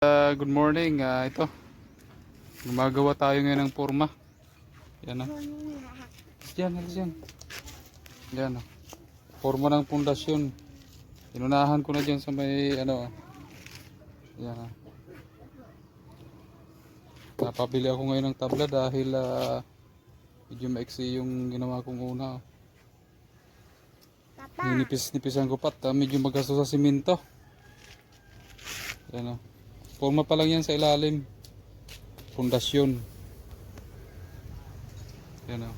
Uh, good morning. Ah, ito. Gumagawa tayo ngayon ng forma. Yan ah. Diyan, alis yan. Yan ah. Forma ng pundasyon. Inunahan ko na dyan sa may ano. Yan ah. Napabili ako ngayon ng tabla dahil ah, medyo maiksi yung ginawa kong una. Papa, Ninipis-nipisan ko pat. ah, medyo magasto sa simento. Yan ah. Forma pa lang yan sa ilalim. Pundasyon. Yan oh.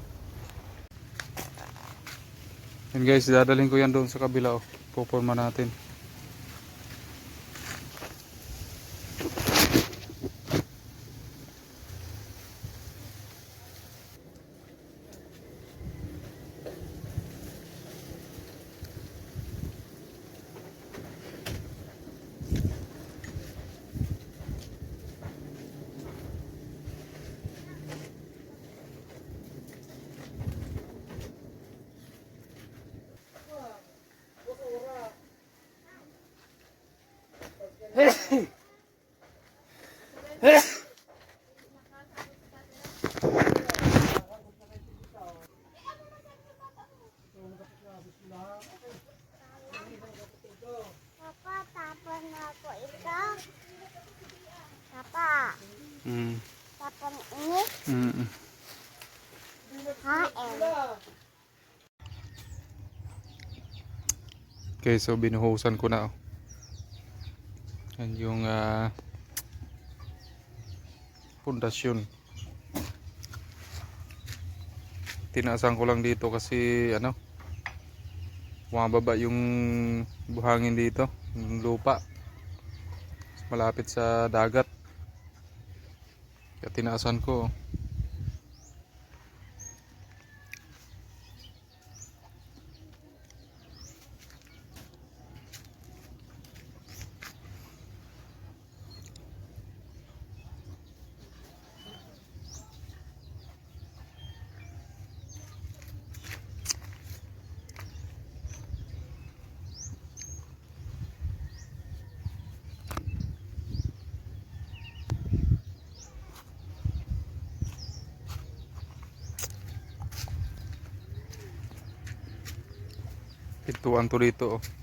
Yan guys, dadalhin ko yan doon sa kabila oh. Puporma natin. Papa, tapon na ako ito. Papa, Mm. tapon ini. Mm. Okay, so binuhusan ko na oh. Yan yung ah, pundasyon. Tinaasan ko lang dito kasi ano bumababa yung buhangin dito, yung lupa. Malapit sa dagat. Kaya tinaasan ko. oh. Pintuan to dito oh.